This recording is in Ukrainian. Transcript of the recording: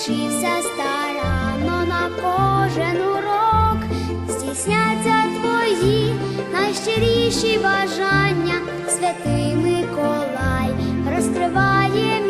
Вчився старанно на кожен урок, здійсняться твої найщиріші бажання, святий Миколай розкриває